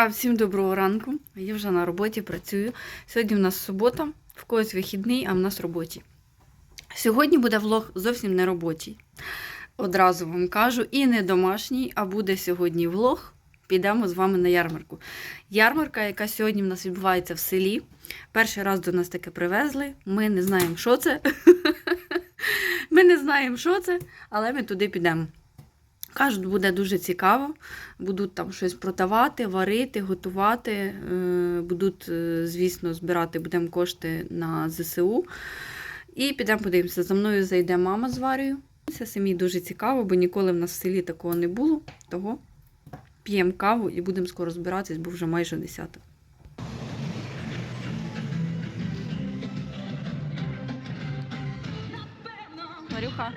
А всім доброго ранку. Я вже на роботі працюю. Сьогодні в нас субота, в когось вихідний, а в нас робочий. Сьогодні буде влог зовсім не робочий. Одразу вам кажу, і не домашній, а буде сьогодні влог. Підемо з вами на ярмарку. Ярмарка, яка сьогодні в нас відбувається в селі. Перший раз до нас таке привезли. Ми не знаємо, що це. Ми не знаємо, що це, але ми туди підемо. Кажуть, буде дуже цікаво. Будуть там щось продавати, варити, готувати. Е, Будуть, е, звісно, збирати будемо кошти на ЗСУ. І підемо подивимося. За мною зайде мама з Варею. Це самі дуже цікаво, бо ніколи в нас в селі такого не було. Того п'ємо каву і будемо скоро збиратись, бо вже майже 10. Марюха.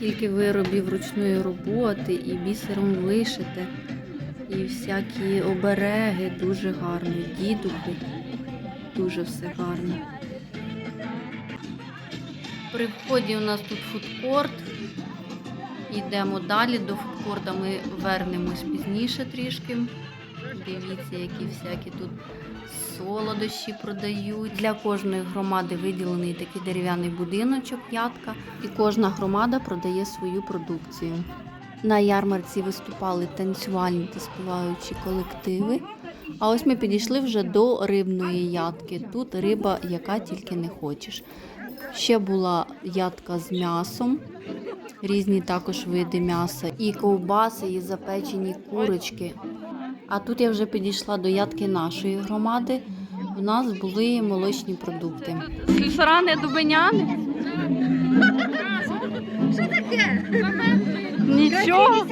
Скільки виробів ручної роботи і бісером вишите, і всякі обереги дуже гарні, дідухи. Дуже все гарно. При вході у нас тут фудкорт. Йдемо далі до фудкорта. Ми вернемось пізніше трішки. Дивіться, які всякі тут солодощі продають. Для кожної громади виділений такий дерев'яний будиночок, ятка, і кожна громада продає свою продукцію. На ярмарці виступали танцювальні та співаючі колективи. А ось ми підійшли вже до рибної ядки. Тут риба, яка тільки не хочеш. Ще була ядка з м'ясом, різні також види м'яса, і ковбаси, і запечені курочки. А тут я вже підійшла до ядки нашої громади. У нас були молочні продукти. Слюсарани, дубеняни. Що таке? Нічого.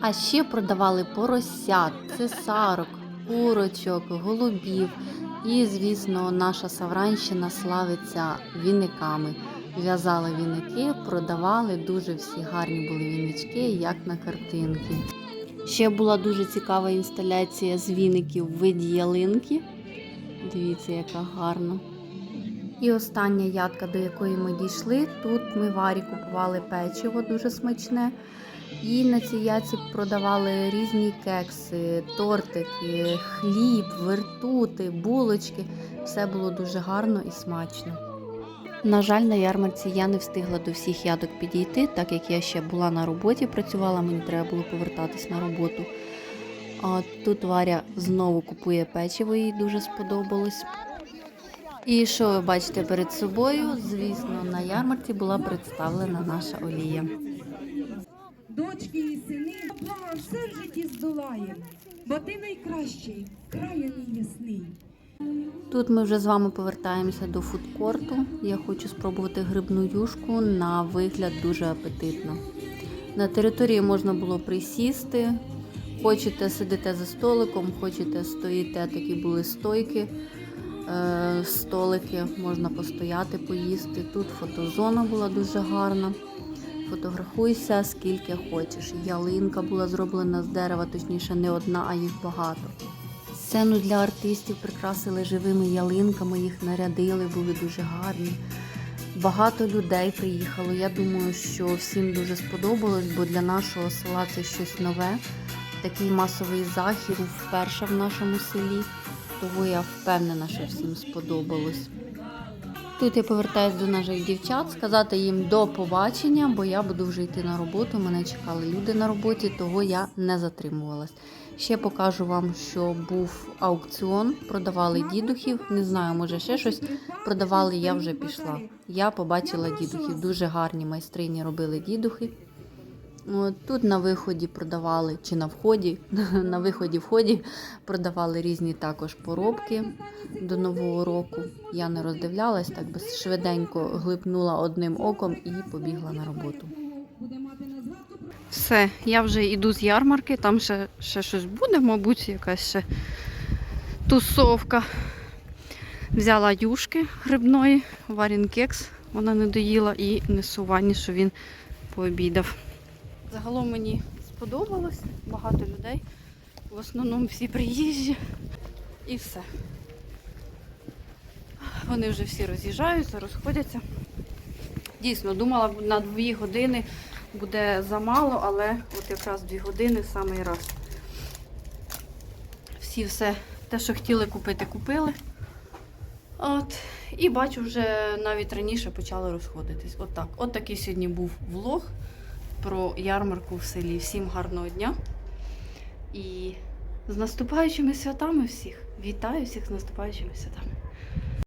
А ще продавали поросят, цесарок, курочок, голубів. І, звісно, наша Савранщина славиться віниками. В'язали віники, продавали дуже всі гарні були вінички, як на картинки. Ще була дуже цікава інсталяція з віників в виді ялинки. Дивіться, яка гарна. І остання ядка, до якої ми дійшли. Тут ми варі купували печиво дуже смачне. І на цій яці продавали різні кекси, тортики, хліб, вертути, булочки. Все було дуже гарно і смачно. На жаль, на ярмарці я не встигла до всіх ядок підійти, так як я ще була на роботі, працювала, мені треба було повертатись на роботу. Тут Варя знову купує печиво, їй дуже сподобалось. І що ви бачите перед собою? Звісно, на ярмарці була представлена наша олія. дочки і сини, все в житті здолає, бо ти найкращий, краю ясний. Тут ми вже з вами повертаємося до фудкорту. Я хочу спробувати грибну юшку на вигляд дуже апетитно. На території можна було присісти. Хочете сидите за столиком, хочете стоїте, такі були стойки, е, столики, можна постояти, поїсти. Тут фотозона була дуже гарна. Фотографуйся скільки хочеш. Ялинка була зроблена з дерева, точніше, не одна, а їх багато. Сцену для артистів прикрасили живими ялинками, їх нарядили, були дуже гарні. Багато людей приїхало. Я думаю, що всім дуже сподобалось, бо для нашого села це щось нове. Такий масовий захід вперше в нашому селі, тому я впевнена, що всім сподобалось. Тут я повертаюсь до наших дівчат, сказати їм до побачення, бо я буду вже йти на роботу. Мене чекали люди на роботі, того я не затримувалась. Ще покажу вам, що був аукціон, продавали дідухів. Не знаю, може ще щось продавали. Я вже пішла. Я побачила дідухів. Дуже гарні майстрині робили дідухи. Тут на виході продавали, чи на вході, на виході вході продавали різні також поробки до нового року. Я не роздивлялась, так би швиденько глипнула одним оком і побігла на роботу. Все, я вже йду з ярмарки, там ще, ще щось буде, мабуть, якась ще тусовка. Взяла юшки грибної, варін кекс вона не доїла, і несу Вані, що він пообідав. Загалом мені сподобалось, багато людей. В основному всі приїжджі. І все. Вони вже всі роз'їжджаються, розходяться. Дійсно, думала, на дві години буде замало, але от якраз дві години в самий раз. Всі все, те, що хотіли купити, купили. От. І бачу, вже навіть раніше почали розходитись. От так. От такий сьогодні був влог про ярмарку в селі. Всім гарного дня. І з наступаючими святами всіх. Вітаю всіх з наступаючими святами.